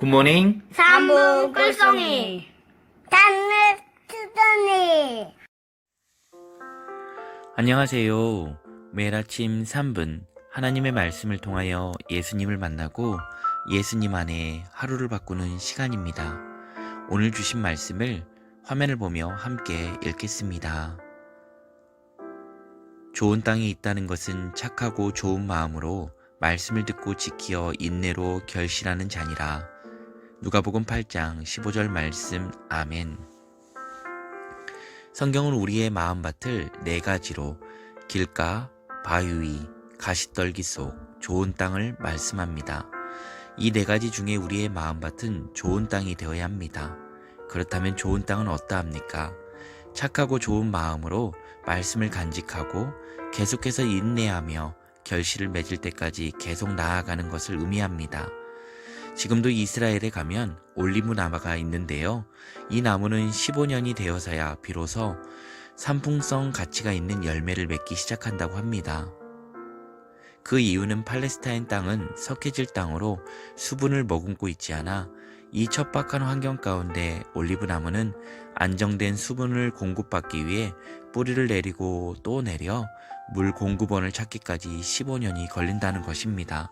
굿모닝. 삼부 꿀송이 단을 투더니 안녕하세요. 매일 아침 3분 하나님의 말씀을 통하여 예수님을 만나고 예수님 안에 하루를 바꾸는 시간입니다. 오늘 주신 말씀을 화면을 보며 함께 읽겠습니다. 좋은 땅에 있다는 것은 착하고 좋은 마음으로 말씀을 듣고 지키어 인내로 결실하는 자니라. 누가복음 8장 15절 말씀 아멘. 성경은 우리의 마음밭을 네 가지로 길가, 바위 위, 가시떨기 속, 좋은 땅을 말씀합니다. 이 네 가지 중에 우리의 마음밭은 좋은 땅이 되어야 합니다. 그렇다면 좋은 땅은 어떠합니까? 착하고 좋은 마음으로 말씀을 간직하고 계속해서 인내하며 결실을 맺을 때까지 계속 나아가는 것을 의미합니다. 지금도 이스라엘에 가면 올리브 나무가 있는데요. 이 나무는 15년이 되어서야 비로소 산풍성 가치가 있는 열매를 맺기 시작한다고 합니다. 그 이유는 팔레스타인 땅은 석회질 땅으로 수분을 머금고 있지 않아 이 척박한 환경 가운데 올리브 나무는 안정된 수분을 공급받기 위해 뿌리를 내리고 또 내려 물 공급원을 찾기까지 15년이 걸린다는 것입니다.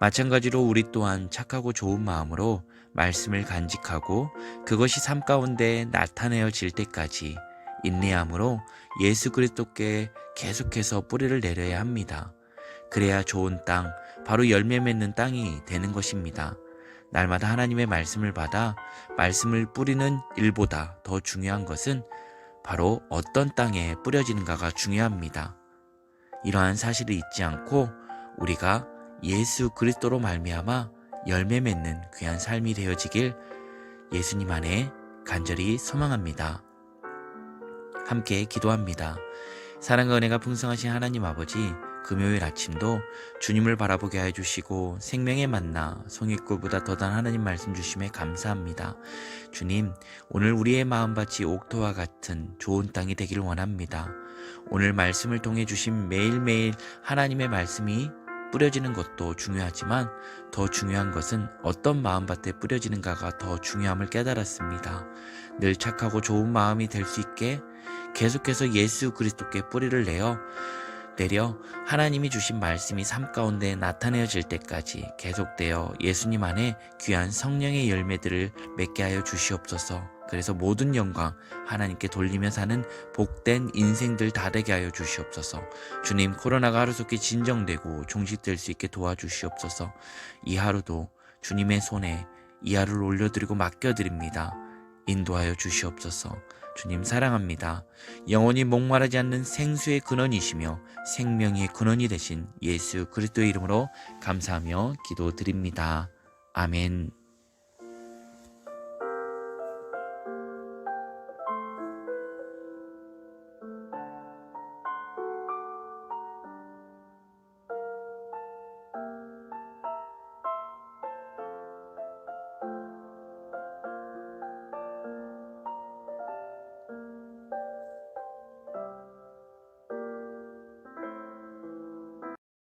마찬가지로 우리 또한 착하고 좋은 마음으로 말씀을 간직하고 그것이 삶 가운데 나타내어질 때까지 인내함으로 예수 그리스도께 계속해서 뿌리를 내려야 합니다. 그래야 좋은 땅, 바로 열매 맺는 땅이 되는 것입니다. 날마다 하나님의 말씀을 받아 말씀을 뿌리는 일보다 더 중요한 것은 바로 어떤 땅에 뿌려지는가가 중요합니다. 이러한 사실을 잊지 않고 우리가 예수 그리스도로 말미암아 열매 맺는 귀한 삶이 되어지길 예수님 안에 간절히 소망합니다. 함께 기도합니다. 사랑과 은혜가 풍성하신 하나님 아버지, 금요일 아침도 주님을 바라보게 해주시고 생명의 만나 송이꿀보다 더단 하나님 말씀 주심에 감사합니다. 주님, 오늘 우리의 마음밭이 옥토와 같은 좋은 땅이 되기를 원합니다. 오늘 말씀을 통해 주신 매일매일 하나님의 말씀이 뿌려지는 것도 중요하지만 더 중요한 것은 어떤 마음밭에 뿌려지는가가 더 중요함을 깨달았습니다. 늘 착하고 좋은 마음이 될 수 있게 계속해서 예수 그리스도께 뿌리를 내어 내려 하나님이 주신 말씀이 삶 가운데 나타내어질 때까지 계속되어 예수님 안에 귀한 성령의 열매들을 맺게 하여 주시옵소서. 그래서 모든 영광 하나님께 돌리며 사는 복된 인생들 다 되게 하여 주시옵소서. 주님 코로나가 하루속히 진정되고 종식될 수 있게 도와주시옵소서. 이 하루도 주님의 손에 이 하루를 올려드리고 맡겨드립니다. 인도하여 주시옵소서. 주님 사랑합니다. 영원히 목마르지 않는 생수의 근원이시며 생명의 근원이 되신 예수 그리스도의 이름으로 감사하며 기도드립니다. 아멘.